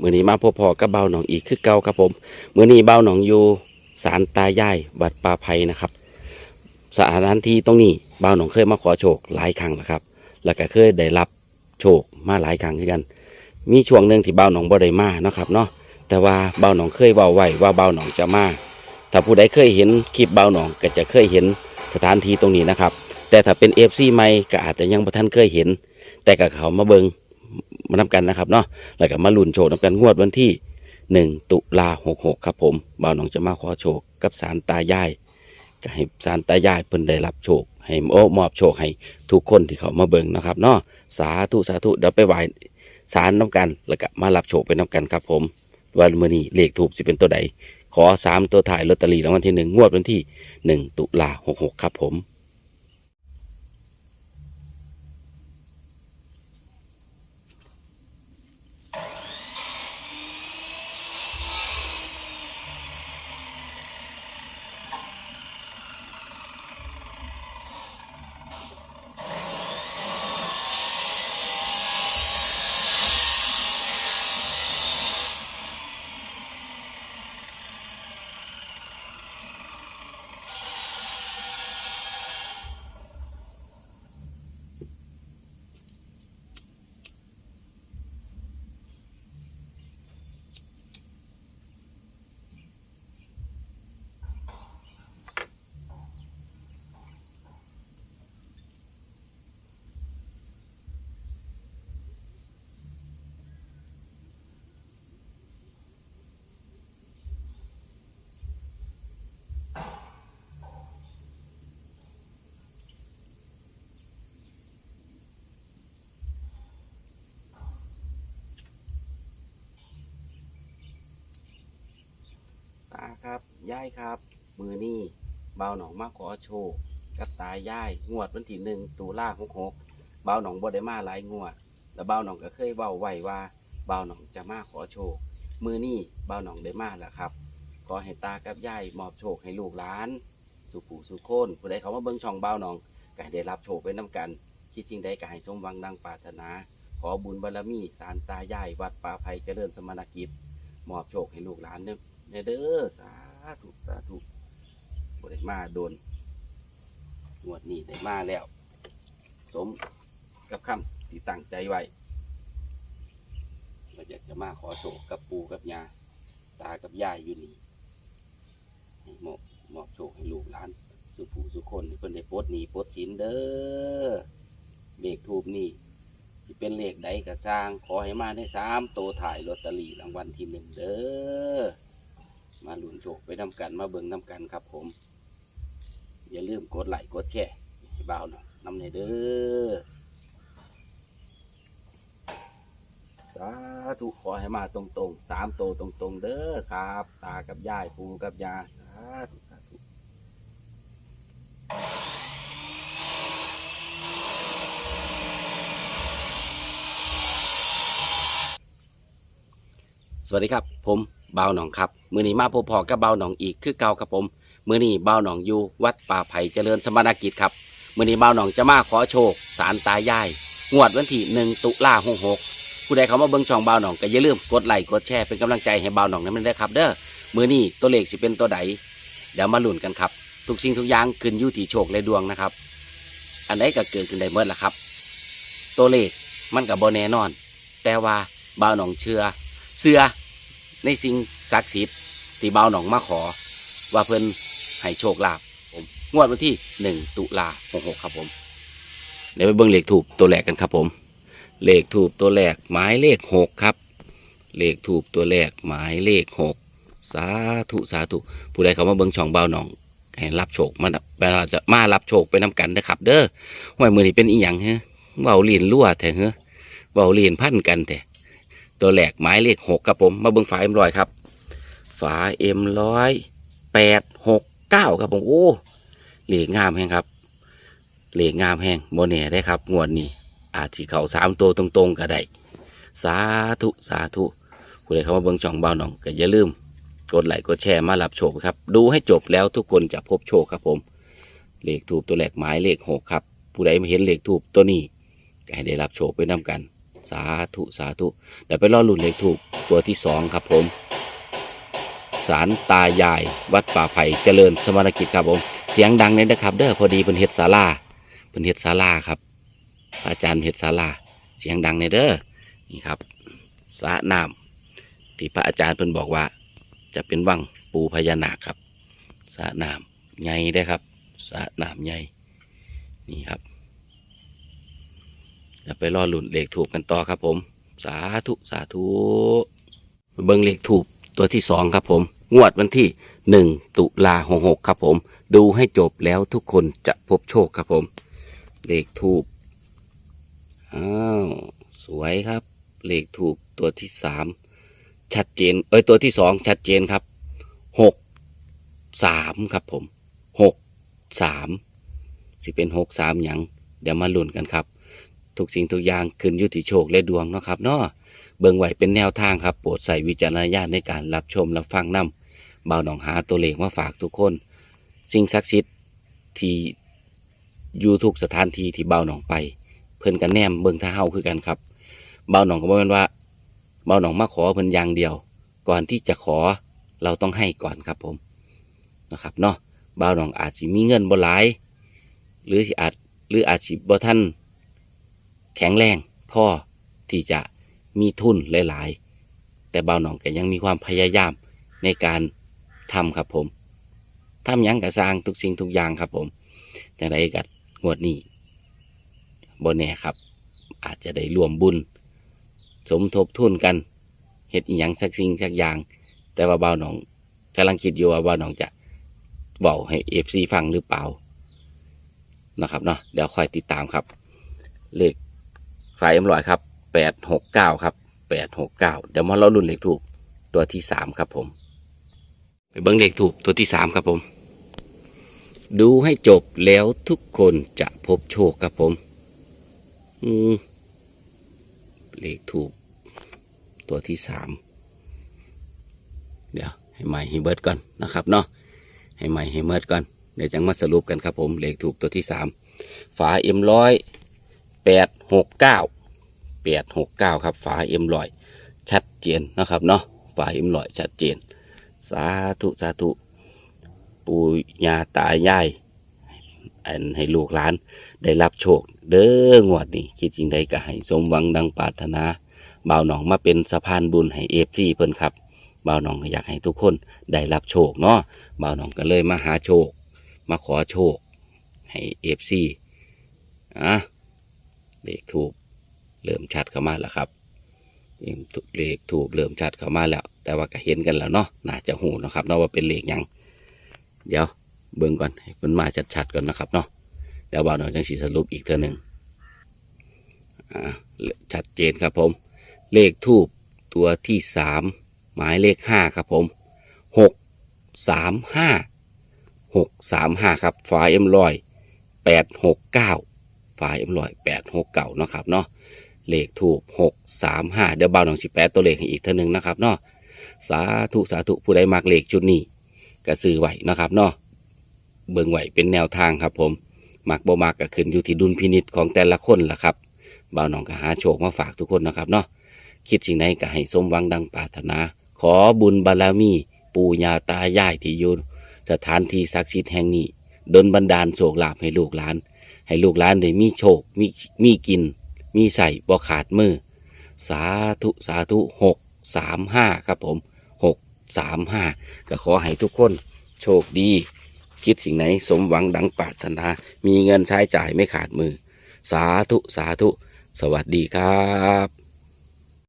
มือนี้มาพบพอกับเบาหนองอีกคือเก่าครับผมมือนี้เบาหนองอยู่ศาลตายายวัดป่าไผ่นะครับสถานที่ตรงนี้เบาหนองเคยมาขอโชคหลายครั้งแล้วครับ แล้วก็เคยได้รับโชคมาหลายครั้งด้วยกัน มีช่วงหนึ่งที่เบาหนองบ่ได้มาเนาะครับเนาะแต่ว่าเบาหนองเคยเว้าไว้ว่าเบาหนองจะมาถ้าผู้ใดเคยเห็นคลิปเบาหนองก็จะเคยเห็นสถานที่ตรงนี้นะครับ แต่ถ้าเป็นเอฟซีใหม่ก็อาจจะยังบ่ทันเคยเห็น แต่กับเขามาเบิง มานำกันนะครับเนาะแล้วก็มาลุ้นโชคนำกันงวดวันที่ 1 ตุลา66 ครับผมบ่าวหนองจะมาขอโชคกับสารตายายก็ให้สารตายายเพิ่นได้รับโชคให้โอ้มอบโชคให้ทุกคนที่เขามาเบิงนะครับเนาะสาธุสาธุเดี๋ยวไปไหว้สารน้ำกัน แล้วก็มารับโชคไปน้ำกันครับผมว่ามื้อนี้เลขถูกสิเป็นตัวใดขอสามตัวถ่ายลอตเตอรี่รางวัลที่หนึ่งงวดวันที่หนึ่งตุลาหกหกครับผม ตาครับ ย่ายครับ มือนี่เบาหนองมากขอโชคกับตายายงวดวันที่หนึ่งตุลาหกหกเบาหนองบ่ได้มาหลายงวด แล้วเบาหนองก็เคยเว้าไหวว่าเบาหนองจะมาขอโชคมือนี่เบาหนองได้มาแล้วครับขอให้ตากับย่ายมอบโชคให้ลูกหลานสุผูสุโคนผู้ใดเขามาเบิ่งช่องเบาหนองก็ให้ได้รับโชคไปน้กันคิดสิ่งใดก็ให้สมหวังดังปรารถนา ขอบุญบารมีสารตายายวัดป่าไผ่เจริญสมณกิจมอบโชคให้ลูกหลานเด้อแน่เด้อสา ธุสาธุบ่ได้มาโดนงวดนี้ได้มาแล้ว สมกับคำที่ตั้งใจไว้เราอยากจะมาขอโชคกับปู่กับยาตากับยายอยู่นี่ให้มอบมอบโชคให้ลูกหลาน สุผู้สุคนเพิ่นได้ปลดหนี้ปดสินเด้อเลขทูบนี่สิเป็นเลขใดก็สร้าง ขอให้มาได้สามโตถ่ายลอตเตอรี่รางวัลที่หนึ่งเด้อ มาหลุนโชคไปนำกันมาเบิ่งนำกันครับ ผม อย่าลืมกดไลค์กดแชร์ให้บ่าวหน่อยนำในเด้อสาธุขอให้มาตรงๆสามโตวตรงๆ เด้อครับ ตากับยายปูกับยาสาธุสาธุสวัสดีครับผม บาหนองครับ มือนี้มาพบพอกับบ่าหนองอีกคือเก่าครับผม มือนี้บ่าหนองอยู่วัดป่าไผ่เจริญสมณกิจครับ มือนี้บ่าหนองจะมาขอโชคสารตายาย งวดวันที่หนึ่งตุลาหกหกผู้ใดเขามาเบิ่งช่องเบาหนองก็อย่าลืมกดไลค์กดแชร์เป็นกำลังใจให้เบาหนองนั้นด้วยครับ เด้อ มือนี้ตัวเลขสิเป็นตัวใดเดี๋ยวมาลุ้นกันครับ ทุกสิ่งทุกอย่างขึ้นอยู่ที่โชคและดวงนะครับ อันไหนก็เกิดขึ้นได้เมื่อละครับ ตัวเลขมันกับโบแน่นอน แต่ว่าเบาหนองเชื่อเชื่อ ในสิ่งศักดิ์สิทธิ์ที่เบาหนองมาขอ ว่าเพิ่นให้โชคลาภผมงวดวันที่หนึ่งตุลาหกหกครับผมเดี๋ยวไปเบิ่งเลขถูกตัวแรกกันครับผม เลขถูกตัวแรกหมายเลขหกครับ เลขถูกตัวแรกหมายเลขหกสาธุสาธุผู้ใดเขามาเบิ่งช่องเบาหนองให้รับโชคมาเวลาจะมารับโชคไปน้กันนะครับ เด้อห้วยมือนี้เป็นอีหยังเฮะเบาลีนรั่วแท้เฮ้เบาลีนพันกันแท้ ตัวแหลกหมายเลขหกครับผม มาเบิ่งฝาเอ็มร้อยครับ ฝาเอ็มร้อยแปดหกเก้าครับผมโอ้เหล็กงามแห้งครับเหล็กงามแห้งโมเน่ได้ครับงวดนี้ อาจที่เขาสามตัวตรงๆก็ได้สาธุสาธุผู้ใดเข้ามาเบิ่งช่องเบาหนองก็อย่าลืมกดไลค์กดแชร์มารับโชคครับ ดูให้จบแล้วทุกคนจะพบโชคครับผมเลขทูบตัวแหลกหมายเลขหกครับ ผู้ใดมาเห็นเลขทูบตัวนี้ก็ให้ได้รับโชคไปน้กัน สาธุสาธุเดี๋ยวไปรอลุ่นเลขถูกตัวที่สองครับผมสารตายาย วัดป่าไผ่เจริญสมณกิจครับผม เสียงดังเลยนะครับ เด้อพอดีเป็นเฮ็ดศาลาเป็นเฮ็ดศาลาครับพระอาจารย์เฮ็ดศาลาเสียงดังเลยเด้อนี่ครับสระน้ำที่พระอาจารย์เพิ่นบอกว่า จะเป็นวังปูพญานาคครับสระน้ำใหญ่ได้ครับสระน้ำใหญ่นี่ครับ เดี๋ยวไปรอหลุนเลขถูกกันต่อครับผม สาธุสาธุเบิ้งเลขถูกตัวที่สองครับผม งวดวันที่หนึ่งตุลาหกหกครับผม ดูให้จบแล้วทุกคนจะพบโชคครับผม เลขถูกอ้าวสวยครับ เลขถูกตัวที่สามชัดเจน เอ้ยตัวที่สองชัดเจนครับหกสามครับผมหกสามสิเป็นหกสามหยังเดี๋ยวมาลุ้นกันครับ ทุกสิ่งทุกอย่างขึ้นอยู่ที่โชคและดวงเนาะครับเนาะเบิ่งไหวเป็นแนวทางครับ โปรดใส่วิจารณญาณในการรับชมรับฟังนำบ่าหนองหาตัวเลขมาฝากทุกคน สิ่งศักดิ์สิทธิ์ที่อยู่ทุกสถานที่ที่เบาหนองไป เพิ่นกันแนมเบิ่งท่าเฮาคือกันครับ เบาหนองก็บ่แม่นว่า เบาหนองมาขอเพิ่นอย่างเดียว ก่อนที่จะขอเราต้องให้ก่อนครับผมนะครับเนาะบ่าหนองอาจสิมีเงินบ่หลาย หรือสิอาจหรืออาจสิบ่ท่าน แข็งแรงพ่อที่จะมีทุนหลาย ๆ แต่บ่าวหนองก็ยังมีความพยายามในการทำครับผมทำยังกะสร้างทุกสิ่งทุกอย่างครับผมจังไดกัดงวดนี้บนแน่ครับ อาจจะได้รวมบุญ สมทบทุนกันเฮ็ดอีหยังสักสิ่งสักอย่าง แต่ว่าบ่าวหนองกำลังคิดอยู่ว่าบ่าวหนองจะบอกให้เอฟซีฟังหรือเปล่านะครับเนาะเดี๋ยวคอยติดตามครับ เลข ฝ่ายเอ็มลอยครับแปดหกเก้าครับแปดหกเก้าเดี๋ยวมาเรารุ่นเลขถูกตัวที่สามครับผม ไปเบิ้งเลขถูกตัวที่สามครับผม ดูให้จบแล้วทุกคนจะพบโชคครับผม อืมเลขถูกตัวที่สามเดี๋ยวให้ใหม่ให้เบิร์ดก่อนนะครับเนาะให้ใหม่ให้เบิร์ดก่อนเดี๋ยวจังมาสรุปกันครับผมเลขถูกตัวที่สามฝาเอ็มร้อย แปดหกเก้าแปดหกเก้าครับ ฝาเอ็มร้อย ชัดเจนนะครับเนาะฝาเอ็มร้อยชัดเจน สาธุสาธุปู่ย่าตายายอันให้ลูกหลานได้รับโชค เด้องวดนี้คิดจริงใดก็ให้สมหวังดังปรารถนาบ่าวหนองมาเป็นสะพานบุญให้เอฟซีเพิ่นครับบ่าวหนองก็อยากให้ทุกคนได้รับโชคเนาะบ่าวหนองก็เลยมาหาโชค มาขอโชค ให้เอฟซีอะ เลขถูกเริ่มชัดเข้ามาแล้วครับเลขถูกเริ่มชัดเข้ามาแล้ว แต่ว่าก็เห็นกันแล้วเนาะน่าจะหูนะครับเนาะว่าเป็นเลขยังเดี๋ยวเบิ่งก่อนให้มันมาชัดๆก่อนนะครับเนาะเดี๋ยวบ่าวหน่อยจังสีสรุปอีกเท่าหนึ่งอ่าชัดเจนครับผม เลขทูบตัวที่สามหมายเลขห้าครับผมหกสามห้าหกสามห้าครับฝาเอ็มลอยแปดหกเก้า ฝาเอ็มลอยแปดหกเก้านาะครับเนาะเลขถูกหกสามห้าเดี๋ยวบ่าวหนองสิแปดตัวเลขให้อีกเท่านึงนะครับเนาะสาธุสาธุผู้ใดมักเลขชุดนี้ก็ซื้อไหวนะครับเนาะเบิ่งไหวเป็นแนวทางครับผมมักบ่มักก็ขึ้นอยู่ที่ดุลพินิจของแต่ละคนล่ะครับบ่าวหนองก็หาโชคมาฝากทุกคนนะครับเนาะคิดสิ่งใดก็ให้สมหวังดังปรารถนา ขอบุญบารมี ปู่ย่าตายายที่อยู่สถานที่ศักดิ์สิทธิ์แห่งนี้ดลบันดาลโชคลาภให้ลูกหลาน ให้ลูกหลานได้มีโชค มีมีกิน มีใส่บ่ขาดมือ สาธุสาธุหกสามห้าครับผมหกสามห้าก็ขอให้ทุกคนโชคดี คิดสิ่งไหนสมหวังดังปรารถนา มีเงินใช้จ่ายไม่ขาดมือ สาธุสาธุ สวัสดีครับ